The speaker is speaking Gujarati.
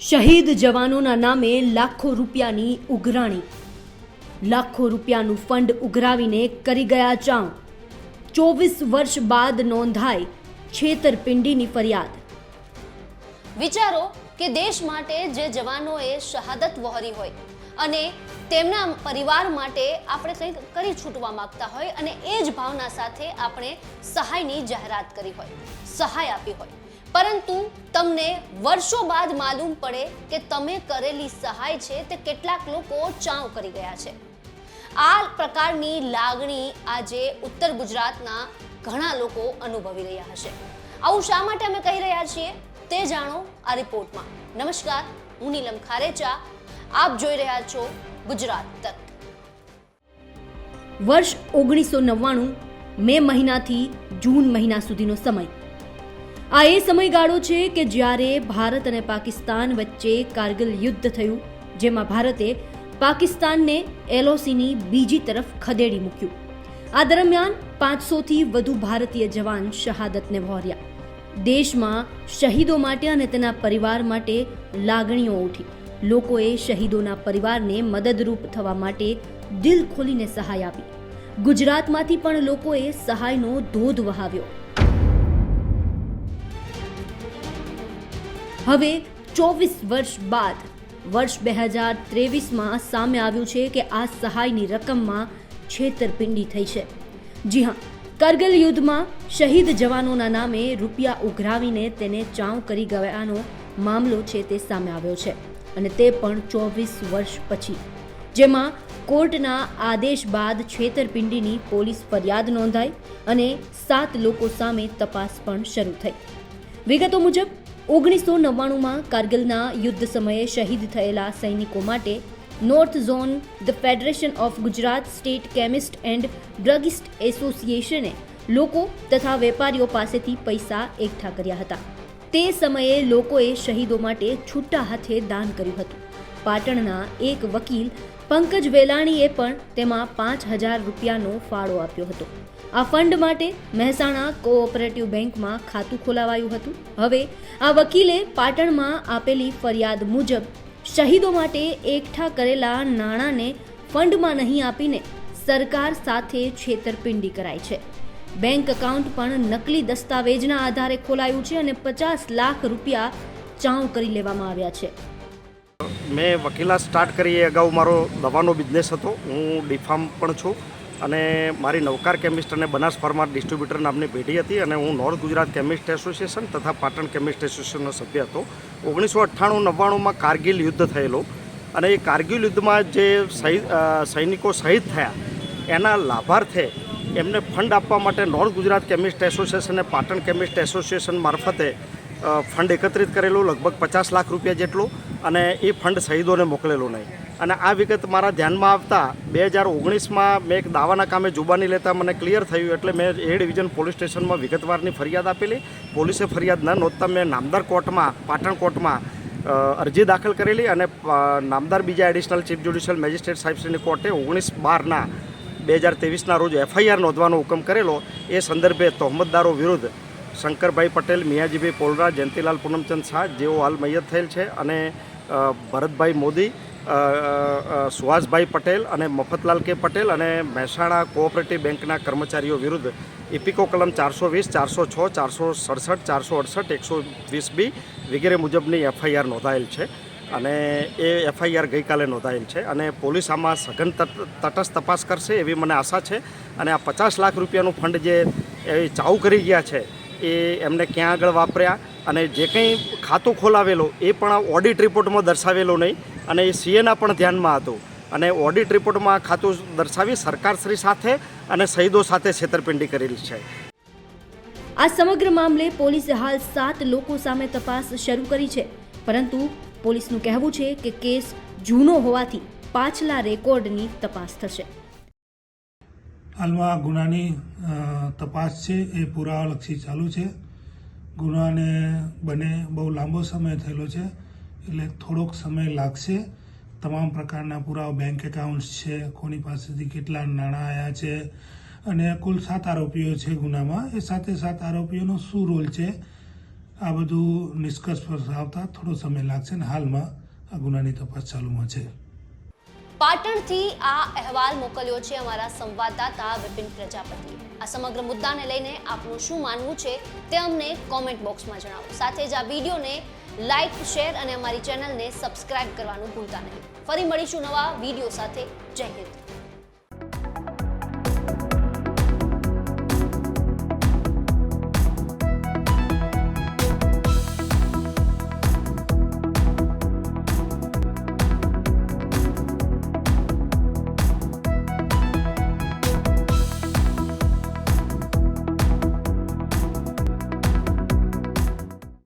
શહીદ જવાનોના નામે લાખો રૂપિયાની ઉઘરાણી. લાખો રૂપિયાનું ફંડ ઉઘરાવીને કરી ગયા ચાઉ ચોવીસ વર્ષ બાદ નોંધાઈ છેતરપિંડીની ફરિયાદ. વિચારો કે દેશ માટે જે જવાનોએ શહાદત વહોરી હોય અને તેમના પરિવાર માટે આપણે કંઈક કરી છૂટવા માંગતા હોય અને એ જ ભાવના સાથે આપણે સહાયની જાહેરાત કરી હોય, સહાય આપી હોય. પરંતુ તમને વર્ષો બાદ માલુમ પડે કે તમે કરેલી સહાય છે તે કેટલાક લોકો ચાવ કરી ગયા છે. આ પ્રકારની લાગણી આજે ઉત્તર ગુજરાતના ઘણા લોકો અનુભવી રહ્યા હશે. આવું શા માટે અમે કહી રહ્યા છીએ? તે જાણો આ રિપોર્ટમાં. નમસ્કાર, હું નીલમ ખારેચા. આપ જોઈ રહ્યા છો ગુજરાત તક. વર્ષ ઓગણીસો નવ્વાણું, મે મહિનાથી જૂન મહિના સુધીનો સમય. આ એ સમયગાળો છે કે જ્યારે ભારત અને પાકિસ્તાન વચ્ચે કારગિલ યુદ્ધ થયું, જેમાં ભારતે પાકિસ્તાનને એલઓસીની બીજી તરફ ખદેડી મૂક્યું. આ દરમિયાન પાંચસોથી વધુ ભારતીય જવાન શહાદતને વહોર્યા. દેશમાં શહીદો માટે અને તેના પરિવાર માટે લાગણીઓ ઉઠી. લોકોએ શહીદોના પરિવારને મદદરૂપ થવા માટે દિલ ખોલીને સહાય આપી. ગુજરાતમાંથી પણ લોકોએ સહાયનો ધોધ વહાવ્યો. હવે ચોવીસ વર્ષ બાદ વર્ષ બે હજાર ત્રેવીસમાં સામે આવ્યું છે કે આ સહાયની રકમમાં છેતરપિંડી થઈ છે. જી હા, કરગિલ યુદ્ધમાં શહીદ જવાનોના નામે રૂપિયા ઉઘરાવીને તેને ચાઉ કરી ગયાનો મામલો છે તે સામે આવ્યો છે અને તે પણ ચોવીસ વર્ષ પછી. જેમાં કોર્ટના આદેશ બાદ છેતરપિંડીની પોલીસ ફરિયાદ નોંધાઈ અને સાત લોકો સામે તપાસ પણ શરૂ થઈ. વિગતો મુજબ ઓગણીસો નવ્વાણુંમાં કારગિલના યુદ્ધ સમયે શહીદ થયેલા સૈનિકો માટે north zone the federation of Gujarat state chemist and druggist એસોસિએશને લોકો તથા વેપારીઓ પાસેથી પૈસા એકઠા કર્યા હતા. તે સમયે લોકોએ શહીદો માટે છૂટા હાથે દાન કર્યું હતું. પાટણના એક વકીલ પંકજ વેલાણીએ પણ તેમાં પાંચ હજાર રૂપિયાનો ફાળો આપ્યો હતો. આ ફંડ માટે મહેસાણા કોઓપરેટિવ બેંકમાં ખાતું ખોલાવાયું હતું. હવે આ વકીલે પાટણમાં આપેલી ફરિયાદ મુજબ શહીદો માટે એકઠા કરેલા નાણાંને ફંડમાં નહીં આપીને સરકાર સાથે છેતરપિંડી કરાઈ છે. બેંક એકાઉન્ટ પણ નકલી દસ્તાવેજના આધારે ખોલાયું છે અને પચાસ લાખ રૂપિયા ચાઉ કરી લેવામાં આવ્યા છે. મેં વકીલા સ્ટાર્ટ કરી અગાઉ મારો દવાનો બિઝનેસ હતો. હું ડીફાર્મ પણ છું. અને મારી નવકાર કેમિસ્ટ અને બનાસ ફાર્મા ડિસ્ટ્રીબ્યુટર નામની પેઢી હતી અને હું નોર્થ ગુજરાત કેમિસ્ટ એસોસિએશન તથા પાટણ કેમિસ્ટ એસોસિએશનનો સભ્ય હતો. ઓગણીસો અઠ્ઠાણું નવ્વાણુંમાં કારગિલ યુદ્ધ થયેલો અને એ કારગિલ યુદ્ધમાં જે સૈનિકો શહીદ થયા, એના લાભાર્થે એમને ફંડ આપવા માટે નોર્થ ગુજરાત કેમિસ્ટ એસોસિએશન અને પાટણ કેમિસ્ટ એસોસિએશન મારફતે ફંડ એકત્રિત કરેલું, લગભગ પચાસ લાખ રૂપિયા જેટલું અને એ ફંડ શહીદોને મોકલેલું નહીં. અને આ વિગત મારા ધ્યાનમાં આવતા બે હજાર ઓગણીસમાં મેં એક દાવાના કામે જુબાની લેતા મને ક્લિયર થયું એટલે મેં એ ડિવિઝન પોલીસ સ્ટેશનમાં વિગતવારની ફરિયાદ આપેલી. પોલીસે ફરિયાદ ન નોંધતા મેં નામદાર કોર્ટમાં, પાટણ કોર્ટમાં અરજી દાખલ કરેલી અને નામદાર બીજા એડિશનલ ચીફ જ્યુડિશિયલ મેજિસ્ટ્રેટ સાહેબશ્રીની કોર્ટે ઓગણીસ બારના બે હજાર ત્રેવીસના રોજ એફઆઈઆર નોંધવાનો હુકમ કરેલો. એ સંદર્ભે તહોમતદારો વિરુદ્ધ શંકરભાઈ પટેલ, મિયાજીભાઈ પોલરા જયંતિલાલ પૂનમચંદ શાહ જેઓ હાલ મૈયત થયેલ છે અને ભરતભાઈ મોદી સુહાસભાઈ પટેલ અને મફતલાલ કે પટેલ અને મહેસાણા કોઓપરેટિવ બેંકના કર્મચારીઓ વિરુદ્ધ ઇપિકો કલમ ચારસો વીસ, ચારસો છ, ચારસો સડસઠ, ચારસો અડસઠ, એકસો વીસ બી વગેરે મુજબની એફઆઈઆર નોંધાયેલ છે અને એ એફઆઈઆર ગઈકાલે નોંધાયેલ છે અને પોલીસ આમાં સઘન તટ- તટસ્થ તપાસ કરશે એવી મને આશા છે અને આ પચાસ લાખ રૂપિયાનું ફંડ જે એ ચાઉ કરી ગયા છે એ એમને ક્યાં આગળ વાપર્યા અને જે કંઈ ખાતું ખોલાવેલું એ પણ ઓડિટ રિપોર્ટમાં દર્શાવેલું નહીં. અને એ સીએના પણ ધ્યાનમાં હતું. અને ઓડિટ રિપોર્ટમાં ખાતું દર્શાવી સરકારશ્રી સાથે અને શહીદો સાથે છેતરપિંડી કરેલી છે. આ સમગ્ર મામલે પોલીસે હાલ સાત લોકો સામે તપાસ શરૂ કરી છે. પરંતુ પોલીસનું કહેવું છે કે કેસ જૂનો હોવાથી પાછલા રેકોર્ડની તપાસ થશે. હાલમાં ગુનાની તપાસ છે એ પુરાવાલક્ષી ચાલુ છે. ગુનાને બને બહુ લાંબો સમય થયેલો છે. એટલે થોડોક સમય લાગશે. તમામ પ્રકારના પુરાવા બેંક એકાઉન્ટ્સ છે, કોની પાસેથી કેટલા નાણાં આવ્યા છે અને કુલ સાત આરોપીઓ છે ગુનામાં. એ સાથે સાત આરોપીઓનો શું રોલ છે, આ બધું નિષ્કર્ષ પર આવતા થોડો સમય લાગશે અને હાલમાં આ ગુનાની તપાસ ચાલુમાં છે. પાટણથી આ અહેવાલ મોકલ્યો છે અમારા સંવાદદાતા વિપિન પ્રજાપતિ. આ સમગ્ર મુદ્દાને લઈને આપનું શું માનવું છે તે અમને કોમેન્ટ બોક્સમાં જણાવો. સાથે જ આ વિડીયોને લાઇક શેર અને અમારી ચેનલને સબસ્ક્રાઇબ કરવાનું ભૂલતા નહીં. ફરી મળીશું નવા વીડિયો સાથે. જય હિન્દ.